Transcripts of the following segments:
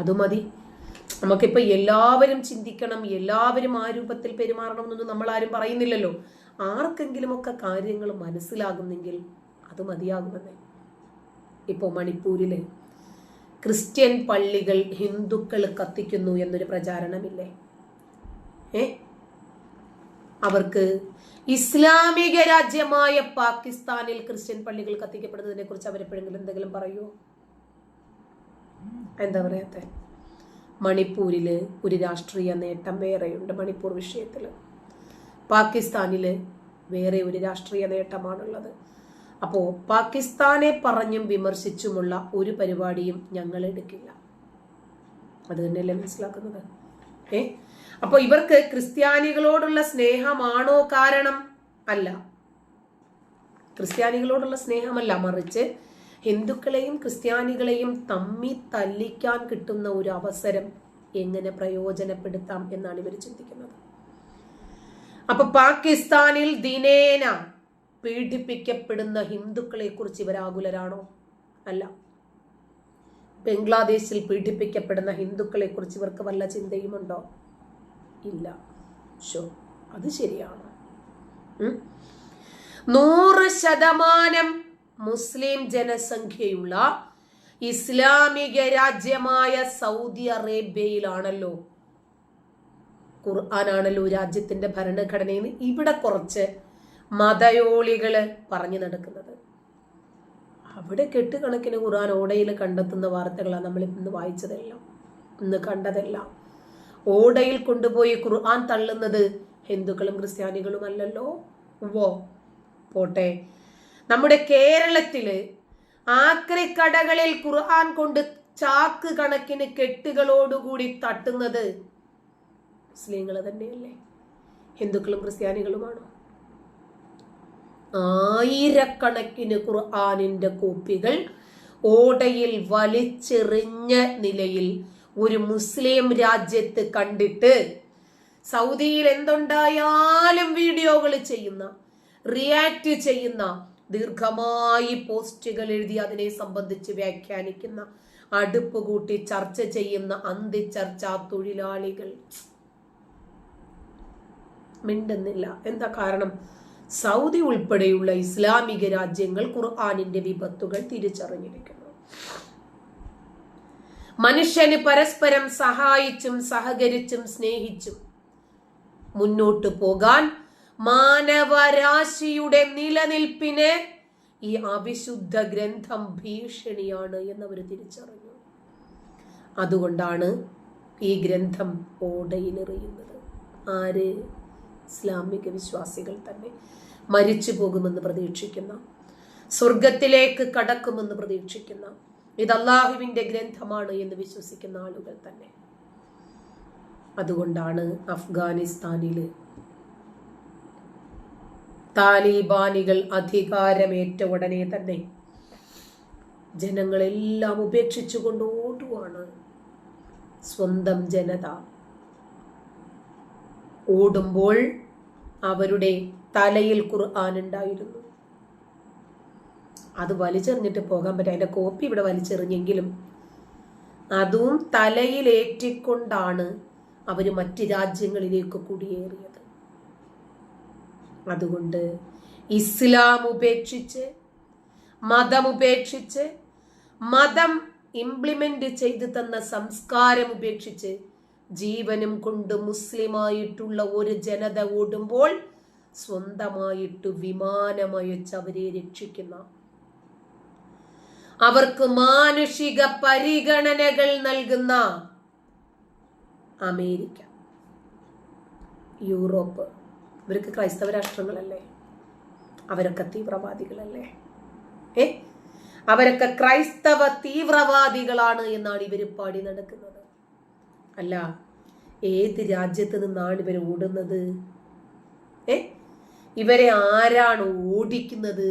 അത് മതി. നമുക്കിപ്പോൾ എല്ലാവരും ചിന്തിക്കണം എല്ലാവരും ആ രൂപത്തിൽ പെരുമാറണം എന്നൊന്നും നമ്മൾ ആരും പറയുന്നില്ലല്ലോ. ആർക്കെങ്കിലുമൊക്കെ കാര്യങ്ങൾ മനസ്സിലാകുന്നെങ്കിൽ അത് മതിയാകുമെന്നേ. ഇപ്പോൾ മണിപ്പൂരിലെ ക്രിസ്ത്യൻ പള്ളികൾ ഹിന്ദുക്കൾ കത്തിക്കുന്നു എന്നൊരു പ്രചാരണമില്ലേ? ഏ? അവർക്ക് ഇസ്ലാമിക രാജ്യമായ പാകിസ്ഥാനിൽ ക്രിസ്ത്യൻ പള്ളികൾ കത്തിക്കപ്പെടുന്നതിനെ കുറിച്ച് അവരെപ്പോഴെങ്കിലും എന്തെങ്കിലും പറയുമോ എന്താ പറയാത്തെ? മണിപ്പൂരിൽ ഒരു രാഷ്ട്രീയ നേട്ടം വേറെയുണ്ട് മണിപ്പൂർ വിഷയത്തിൽ പാകിസ്ഥാനിൽ വേറെ ഒരു രാഷ്ട്രീയ നേട്ടമാണുള്ളത്. അപ്പോൾ പാകിസ്ഥാനെ പറഞ്ഞും വിമർശിച്ചുമുള്ള ഒരു പരിപാടിയും ഞങ്ങൾ എടുക്കില്ല. അത് തന്നെയല്ലേ മനസ്സിലാക്കുന്നത്? ഏ? അപ്പോൾ ഇവർക്ക് ക്രിസ്ത്യാനികളോടുള്ള സ്നേഹമാണോ കാരണം? അല്ല. ക്രിസ്ത്യാനികളോടുള്ള സ്നേഹമല്ല മറിച്ച് ഹിന്ദുക്കളെയും ക്രിസ്ത്യാനികളെയും തമ്മി തല്ലിക്കാൻ കിട്ടുന്ന ഒരു അവസരം എങ്ങനെ പ്രയോജനപ്പെടുത്താം എന്നാണ് ഇവർ ചിന്തിക്കുന്നത്. അപ്പൊ പാകിസ്ഥാനിൽ ദിനേന പീഡിപ്പിക്കപ്പെടുന്ന ഹിന്ദുക്കളെ കുറിച്ച് ഇവർ ആകുലരാണോ? അല്ല. ബംഗ്ലാദേശിൽ പീഡിപ്പിക്കപ്പെടുന്ന ഹിന്ദുക്കളെ കുറിച്ച് ഇവർക്ക് വല്ല ചിന്തയുമുണ്ടോ? ഇല്ല. ഷോ അത് ശരിയാണ്. നൂറ് ശതമാനം മുസ്ലിം ജനസംഖ്യയുള്ള ഇസ്ലാമിക രാജ്യമായ സൗദി അറേബ്യയിലാണല്ലോ. ഖുർആനാണല്ലോ രാജ്യത്തിന്റെ ഭരണഘടനയിൽ ഇവിടെ കുറച്ച് മതയോളികൾ പറഞ്ഞു നടക്കുന്നത്. അവിടെ കെട്ടുകണക്കിന് ഖുർആൻ ഓടയിൽ കണ്ടെത്തുന്ന വാർത്തകളാണ് നമ്മൾ ഇന്ന് വായിച്ചതെല്ലാം. ഇന്ന് കണ്ടതെല്ലാം. ഓടയിൽ കൊണ്ടുപോയി ഖുർആൻ തള്ളുന്നത് ഹിന്ദുക്കളും ക്രിസ്ത്യാനികളും അല്ലല്ലോ ഓ പോട്ടെ. നമ്മുടെ കേരളത്തിൽ ആക്രിക്കടകളിൽ ഖുർആൻ കൊണ്ട് ചാക്ക് കണക്കിന് കെട്ടുകളോടുകൂടി തട്ടുന്നത് മുസ്ലിങ്ങൾ തന്നെയല്ലേ? ഹിന്ദുക്കളും ക്രിസ്ത്യാനികളുമാണോ? ആയിരക്കണക്കിന് ഖുർആാനിന്റെ കോപ്പികൾ ഓടയിൽ വലിച്ചെറിഞ്ഞ നിലയിൽ ഒരു മുസ്ലിം രാജ്യത്ത് കണ്ടിട്ട് സൗദിയിൽ എന്തുണ്ടായാലും വീഡിയോകൾ ചെയ്യുന്ന റിയാക്ട് ചെയ്യുന്ന ദീർഘമായി പോസ്റ്റുകൾ എഴുതി അതിനെ സംബന്ധിച്ച് വ്യാഖ്യാനിക്കുന്ന അടുപ്പ് കൂട്ടി ചർച്ച ചെയ്യുന്ന അന്തിച്ചർച്ചാ തൊഴിലാളികൾ. മിണ്ടുന്നില്ല. എന്താ കാരണം? സൗദി ഉൾപ്പെടെയുള്ള ഇസ്ലാമിക രാജ്യങ്ങൾ ഖുർആാനിന്റെ വിപത്തുകൾ തിരിച്ചറിഞ്ഞിരിക്കുന്നു. മനുഷ്യന് പരസ്പരം സഹായിച്ചും സഹകരിച്ചും സ്നേഹിച്ചും മുന്നോട്ട് പോകാൻ മാനവരാശിയുടെ നിലനിൽപ്പിന് ഈ അവിശുദ്ധ ഗ്രന്ഥം ഭീഷണിയാണ് എന്നവർ തിരിച്ചറിഞ്ഞു. അതുകൊണ്ടാണ് ഈ ഗ്രന്ഥം ഓടയിലെറിയുന്നത്. ആര്? ഇസ്ലാമിക വിശ്വാസികൾ തന്നെ. മരിച്ചു പോകുമെന്ന് പ്രതീക്ഷിക്കുന്ന സ്വർഗത്തിലേക്ക് കടക്കുമെന്ന് പ്രതീക്ഷിക്കുന്ന ഇത് അള്ളാഹുവിന്റെ ഗ്രന്ഥമാണ് എന്ന് വിശ്വസിക്കുന്ന ആളുകൾ തന്നെ. അതുകൊണ്ടാണ് അഫ്ഗാനിസ്ഥാനിൽ താലിബാനികൾ അധികാരമേറ്റ ഉടനെ തന്നെ ജനങ്ങളെല്ലാം ഉപേക്ഷിച്ചുകൊണ്ട് ഓടുവാണ് സ്വന്തം ജനത. ഓടുമ്പോൾ അവരുടെ തലയിൽ ഖുർആൻ ഉണ്ടായിരുന്നു. അത് വലിച്ചെറിഞ്ഞിട്ട് പോകാൻ പറ്റും അതിന്റെ കോപ്പി ഇവിടെ വലിച്ചെറിഞ്ഞെങ്കിലും അതും തലയിലേറ്റിക്കൊണ്ടാണ് അവർ മറ്റ് രാജ്യങ്ങളിലേക്ക് കുടിയേറിയത്. അതുകൊണ്ട് ഇസ്ലാം ഉപേക്ഷിച്ച് മതം ഉപേക്ഷിച്ച് മതം ഇംപ്ലിമെന്റ് ചെയ്തു തന്ന സംസ്കാരം ഉപേക്ഷിച്ച് ജീവനും കൊണ്ട് മുസ്ലിമായിട്ടുള്ള ഒരു ജനത ഓടുമ്പോൾ സ്വന്തമായിട്ട് വിമാനമയച്ച് അവരെ രക്ഷിക്കുന്ന. അവർക്ക് മാനുഷിക പരിഗണനകൾ നൽകുന്ന അമേരിക്ക യൂറോപ്പ്. ഇവർക്ക് ക്രൈസ്തവ രാഷ്ട്രങ്ങളല്ലേ? അവരൊക്കെ തീവ്രവാദികളല്ലേ? ഏ? അവരൊക്കെ ക്രൈസ്തവ തീവ്രവാദികളാണ് എന്നാണ് ഇവർ പാടി നടക്കുന്നത്. അല്ല ഏത് രാജ്യത്ത് നിന്നാണ് ഇവർ ഓടുന്നത്? ഏ? ഇവരെ ആരാണ് ഓടിക്കുന്നത്?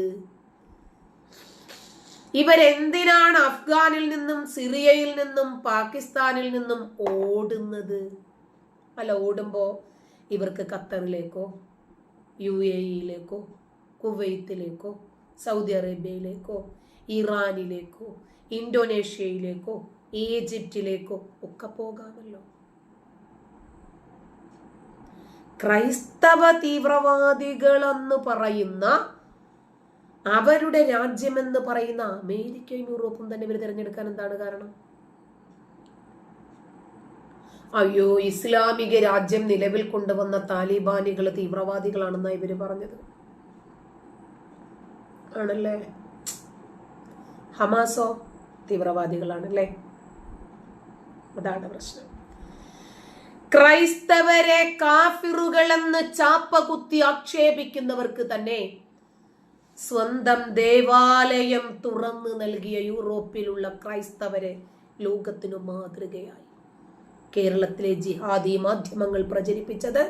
ഇവരെന്തിനാണ് അഫ്ഗാനിൽ നിന്നും സിറിയയിൽ നിന്നും പാകിസ്ഥാനിൽ നിന്നും ഓടുന്നത്? അല്ല ഓടുമ്പോ ഇവർക്ക് ഖത്തറിലേക്കോ യു എ ഇയിലേക്കോ കുവൈത്തിലേക്കോ സൗദി അറേബ്യയിലേക്കോ ഇറാനിലേക്കോ ഇന്തോനേഷ്യയിലേക്കോ ഈജിപ്റ്റിലേക്കോ ഒക്കെ പോകാമല്ലോ. ക്രൈസ്തവ തീവ്രവാദികളെന്ന് പറയുന്ന അവരുടെ രാജ്യമെന്ന് പറയുന്ന അമേരിക്കയും യൂറോപ്പും തന്നെ ഇവർ തിരഞ്ഞെടുക്കാൻ എന്താണ് കാരണം? അയ്യോ ഇസ്ലാമിക രാജ്യം നിലവിൽ കൊണ്ടുവന്ന താലിബാനികൾ തീവ്രവാദികളാണെന്നാണ് ഇവർ പറഞ്ഞത്. ആണല്ലേ? ഹമാസോ തീവ്രവാദികളാണല്ലേ? അതാണ് പ്രശ്നം. ക്രൈസ്തവരെ കാഫിറുകളെന്ന് ചാപ്പ കുത്തി ആക്ഷേപിക്കുന്നവർക്ക് തന്നെ സ്വന്തം ദേവാലയം തുറന്നു നൽകിയ യൂറോപ്പിലുള്ള ക്രൈസ്തവരെ ലോകത്തിനു മാതൃകയായി. കേരളത്തിലെ ജിഹാദി മാധ്യമങ്ങൾ പ്രചരിപ്പിച്ചത്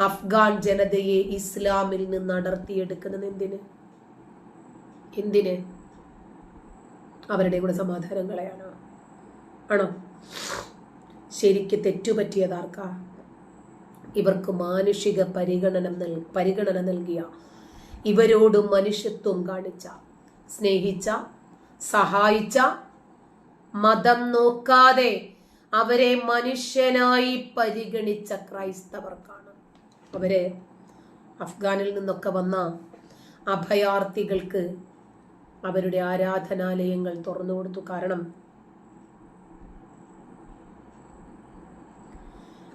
അഫ്ഗാൻ ജനതയെ ഇസ്ലാമിൽ നിന്ന് അടർത്തിയെടുക്കുന്നത് എന്തിന്? എന്തിന്? അവരുടെ കൂടെ സമാധാനം കളയാനോ ആണോ? ശരിക്ക് തെറ്റുപറ്റിയതാർക്കാ ഇവർക്ക് മാനുഷിക പരിഗണന പരിഗണന നൽകിയ ഇവരോട് മനുഷ്യത്വം കാണിച്ച സ്നേഹിച്ച സഹായിച്ച മതം നോക്കാതെ അവരെ മനുഷ്യനായി പരിഗണിച്ച ക്രൈസ്തവർക്കാണ്. അവരെ അഫ്ഗാനിൽ നിന്നൊക്കെ വന്ന അഭയാർത്ഥികൾക്ക് അവരുടെ ആരാധനാലയങ്ങൾ തുറന്നു കൊടുത്തു. കാരണം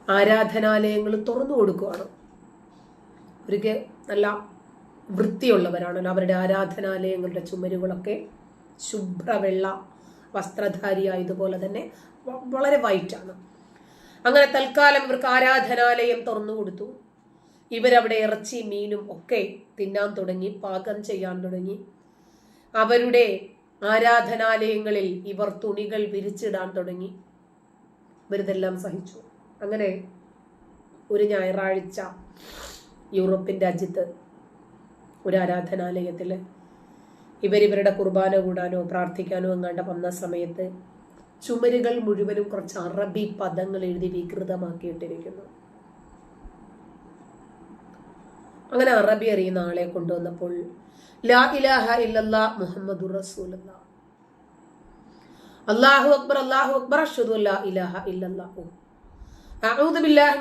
ആരാധനാലയങ്ങൾ തുറന്നു കൊടുക്കുകയാണ് അവർക്ക് നല്ല വൃത്തിയുള്ളവരാണല്ലോ. അവരുടെ ആരാധനാലയങ്ങളുടെ ചുമരുകളൊക്കെ ശുഭ്രവെള്ള വസ്ത്രധാരിയായതുപോലെ തന്നെ വളരെ വൈറ്റാണ്. അങ്ങനെ തൽക്കാലം ഇവർക്ക് ആരാധനാലയം തുറന്നു കൊടുത്തു. ഇവരവിടെ ഇറച്ചി മീനും ഒക്കെ തിന്നാൻ തുടങ്ങി പാകം ചെയ്യാൻ തുടങ്ങി. അവരുടെ ആരാധനാലയങ്ങളിൽ ഇവർ തുണികൾ വിരിച്ചിടാൻ തുടങ്ങി. ഇവരിതെല്ലാം സഹിച്ചു. അങ്ങനെ ഒരു ഞായറാഴ്ച യൂറോപ്യൻ രാജ്യത്ത് ഒരു ആരാധനാലയത്തിൽ ഇവരിവരുടെ കുർബാന കൂടാനോ പ്രാർത്ഥിക്കാനോ എങ്ങാണ്ട് വന്ന സമയത്ത് ചുമരുകൾ മുഴുവനും കുറച്ച് അറബി പദങ്ങൾ എഴുതി വികൃതമാക്കിയിട്ടിരിക്കുന്നു. അങ്ങനെ അറബി അറിയുന്ന ആളെ കൊണ്ടുവന്നപ്പോൾ ലാ ഇലാഹ ഇല്ലല്ലാ അല്ലാഹു അക്ബർ അല്ലാഹു അക്ബർ ലാ ഇലാഹ അഊദു ബില്ലാഹി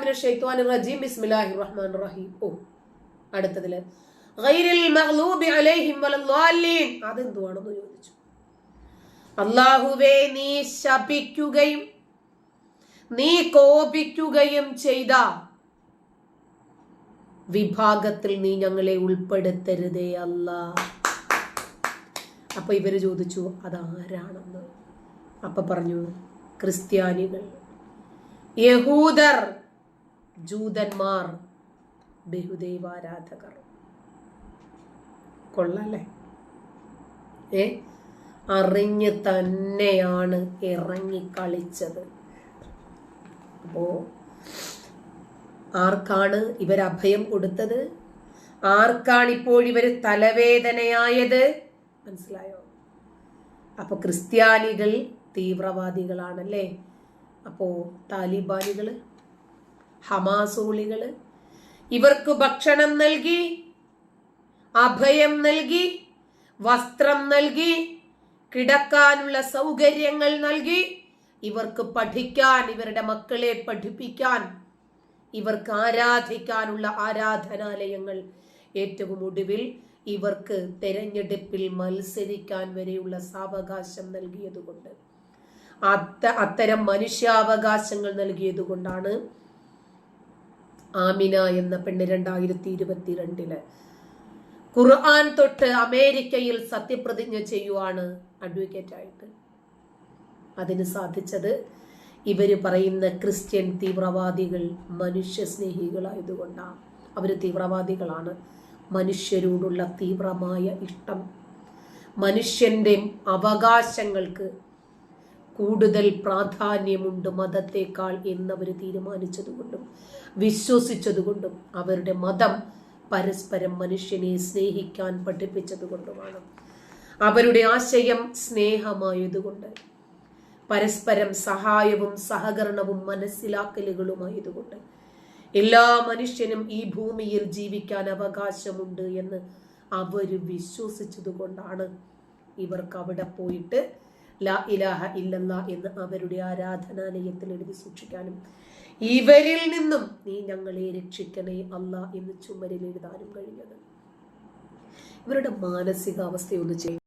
റജീം ബിസ്മില്ലാഹിർ റഹ്മാനിർ റഹീം. അതെന്തുവാണെന്ന് ചോദിച്ചു. അല്ലാഹുവേ നീ ശപിക്കുകയും നീ കോപിക്കുകയും ചെയ്ത വിഭാഗത്തിൽ നീ ഞങ്ങളെ ഉൾപ്പെടുത്തരുതേ അല്ല. അപ്പൊ ഇവർ ചോദിച്ചു അതാരാണെന്ന്? അപ്പൊ പറഞ്ഞു ക്രിസ്ത്യാനികൾ. യഹൂദർ ജൂതന്മാർ ബഹുദൈവാരാധകർ. കൊള്ളല്ലേ? ഏ? അറിഞ്ഞ് തന്നെയാണ് ഇറങ്ങി കളിച്ചത്. അപ്പോ ആർക്കാണ് ഇവർ അഭയം കൊടുത്തത്? ആർക്കാണ് ഇപ്പോൾ ഇവർ തലവേദനയായത്? മനസ്സിലായോ? അപ്പൊ ക്രിസ്ത്യാനികൾ തീവ്രവാദികളാണല്ലേ? അപ്പോ താലിബാനികൾ ഹമാസോളികൾ ഇവർക്ക് ഭക്ഷണം നൽകി അഭയം നൽകി വസ്ത്രം നൽകി കിടക്കാനുള്ള സൗകര്യങ്ങൾ നൽകി. ഇവർക്ക് പഠിക്കാൻ ഇവരുടെ മക്കളെ പഠിപ്പിക്കാൻ ഇവർക്ക് ആരാധിക്കാനുള്ള ആരാധനാലയങ്ങൾ ഏറ്റവും ഒടുവിൽ ഇവർക്ക് തെരഞ്ഞെടുപ്പിൽ മത്സരിക്കാൻ വരെയുള്ള സാവകാശം നൽകിയതുകൊണ്ട്. അത്ത അത്തരം മനുഷ്യാവകാശങ്ങൾ നൽകിയതുകൊണ്ടാണ് ആമിന എന്ന പെണ്ണ് രണ്ടായിരത്തി ഇരുപത്തിരണ്ടിൽ ഖുർആൻ തൊട്ട് അമേരിക്കയിൽ സത്യപ്രതിജ്ഞ ചെയ്യുവാണ് അഡ്വക്കേറ്റ് ആയിട്ട് അതിന് സാധിച്ചത് ഇവർ പറയുന്ന ക്രിസ്ത്യൻ തീവ്രവാദികൾ മനുഷ്യ സ്നേഹികളായതുകൊണ്ടാണ് അവർ തീവ്രവാദികളാണ്. മനുഷ്യരോടുള്ള തീവ്രമായ ഇഷ്ടം. മനുഷ്യന്റെ അവകാശങ്ങൾക്ക് കൂടുതൽ പ്രാധാന്യമുണ്ട് മതത്തെക്കാൾ എന്നവർ തീരുമാനിച്ചതുകൊണ്ടും വിശ്വസിച്ചതുകൊണ്ടും അവരുടെ മതം പരസ്പരം മനുഷ്യനെ സ്നേഹിക്കാൻ പഠിപ്പിച്ചതുകൊണ്ടുമാണ് അവരുടെ ആശയം സ്നേഹമായതുകൊണ്ട് പരസ്പരം സഹായവും സഹകരണവും മനസ്സിലാക്കലുകളുമായതുകൊണ്ട് എല്ലാ മനുഷ്യനും ഈ ഭൂമിയിൽ ജീവിക്കാൻ അവകാശമുണ്ട് എന്ന് അവർ വിശ്വസിച്ചതുകൊണ്ടാണ് ഇവർക്ക് അവിടെ പോയിട്ട് ലാ ഇലാഹ ഇല്ലല്ല എന്ന് അവരുടെ ആരാധനാലയത്തിൽ എഴുതി സൂക്ഷിക്കാനും ഇവരിൽ നിന്നും നീ ഞങ്ങളെ രക്ഷിക്കണേ അല്ല എന്ന് ചുമരിൽ എഴുതാനും കഴിഞ്ഞത്. ഇവരുടെ മാനസികാവസ്ഥയൊന്ന് ചെയ്യും